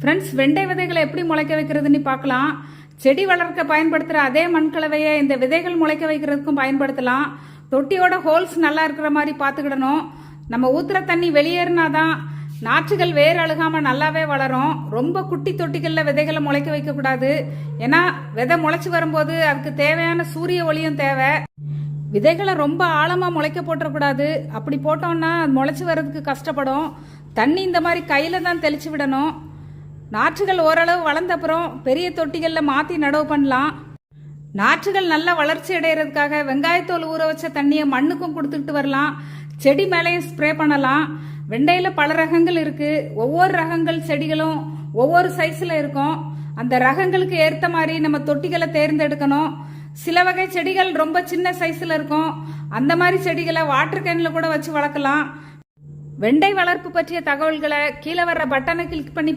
Friends வெண்டை விதைகளை எப்படி முளைக்க வைக்கிறதுன்னு பார்க்கலாம். செடி வளர்க்க பயன்படுத்துகிற அதே மண்கலவையை இந்த விதைகள் முளைக்க வைக்கிறதுக்கும் பயன்படுத்தலாம். தொட்டியோட ஹோல்ஸ் நல்லா இருக்கிற மாதிரி பார்த்துக்கிடணும். நம்ம ஊத்துற தண்ணி வெளியேறினாதான் நாற்றுகள் வேர் அழுகாமல் நல்லாவே வளரும். ரொம்ப குட்டி தொட்டிகளில் விதைகளை முளைக்க வைக்கக்கூடாது. ஏன்னா விதை முளைச்சி வரும்போது அதுக்கு தேவையான சூரிய ஒளியும் தேவை. விதைகளை ரொம்ப ஆழமாக முளைக்க போட்டுறக்கூடாது. அப்படி போட்டோம்னா அது முளைச்சி வர்றதுக்கு கஷ்டப்படும். தண்ணி இந்த மாதிரி கையில் தான் தெளிச்சு விடணும். நாற்றுகள் ஓரளவு வளர்ந்த அப்புறம் பெரிய தொட்டிகளில் மாற்றி நடவு பண்ணலாம். நாற்றுகள் நல்லா வளர்ச்சி அடைகிறதுக்காக வெங்காயத்தோல் ஊற வச்ச தண்ணியை மண்ணுக்கும் கொடுத்துக்கிட்டு வரலாம். செடி மேலேயும் ஸ்ப்ரே பண்ணலாம். வெண்டையில் பல ரகங்கள் இருக்குது ஒவ்வொரு ரகங்கள் செடிகளும் ஒவ்வொரு சைஸில் இருக்கும். அந்த ரகங்களுக்கு ஏற்ற மாதிரி நம்ம தொட்டிகளை தேர்ந்தெடுக்கணும். சில வகை செடிகள் ரொம்ப சின்ன சைஸில் இருக்கும். அந்த மாதிரி செடிகளை வாட்டர் கேனில் கூட வச்சு வளர்க்கலாம். வெண்டை வளர்ப்பு பற்றிய தகவல்களை கீழே வர்ற பட்டனை கிளிக் பண்ணி